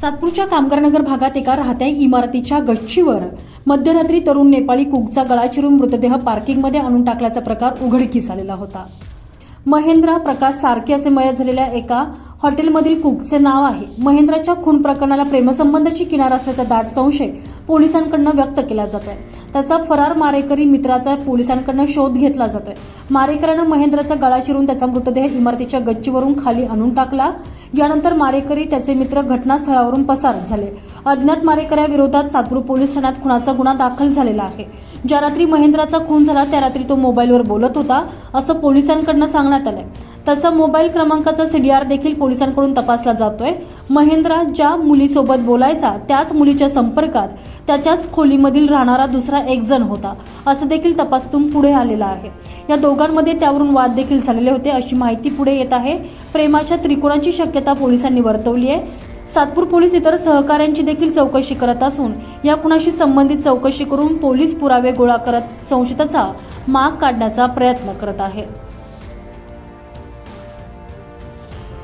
सातपूरच्या कामगारनगर भागात एका राहत्या इमारतीच्या गच्चीवर मध्यरात्री तरुण नेपाळी कुकचा गळा चिरून मृतदेह पार्किंगमध्ये आणून टाकल्याचा प्रकार उघडकीस आलेला होता. महेंद्रा प्रकाश सारखे असे मयत झालेल्या एका हॉटेलमधील कुकचे नाव आहे. महेंद्राच्या खून प्रकरणाला प्रेमसंबंधाची किनार असल्याचा दाट संशय पोलिसांकडनं व्यक्त केला जातोय. त्याचा फरार मारेकरी मित्राचा पोलिसांकडनं शोध घेतला जातोय. मारेकऱ्यानं महेंद्राचा गळा चिरून त्याचा मृतदेह इमारतीच्या गच्चीवरून खाली आणून टाकला. यानंतर मारेकरी त्याचे मित्र घटनास्थळावरून पसार झाले. अज्ञात मारेकऱ्याविरोधात सातपूर पोलीस ठाण्यात खुनाचा गुन्हा दाखल झालेला आहे. ज्या रात्री महेंद्राचा खून झाला त्या रात्री तो मोबाईलवर बोलत होता असं पोलिसांकडनं सांगण्यात आलंय. त्याचा मोबाईल क्रमांकाचा सीडीआर देखील पोलिसांकडून तपासला जातोय. महेंद्रा ज्या मुलीसोबत बोलायचा त्याच मुलीच्या संपर्कात त्याच्याच खोलीमधील राहणारा दुसरा एक जण होता असं देखील तपासातून पुढे आलेलं आहे. या दोघांमध्ये त्यावरून वाद देखील झालेले होते अशी माहिती पुढे येत आहे. प्रेमाच्या त्रिकोणाची शक्यता पोलिसांनी वर्तवली आहे. सातपूर पोलीस इतर सहकाऱ्यांची देखील चौकशी करत असून या खुणाशी संबंधित चौकशी करून पोलीस पुरावे गोळा करत संशयिताचा माग काढण्याचा प्रयत्न करत आहे.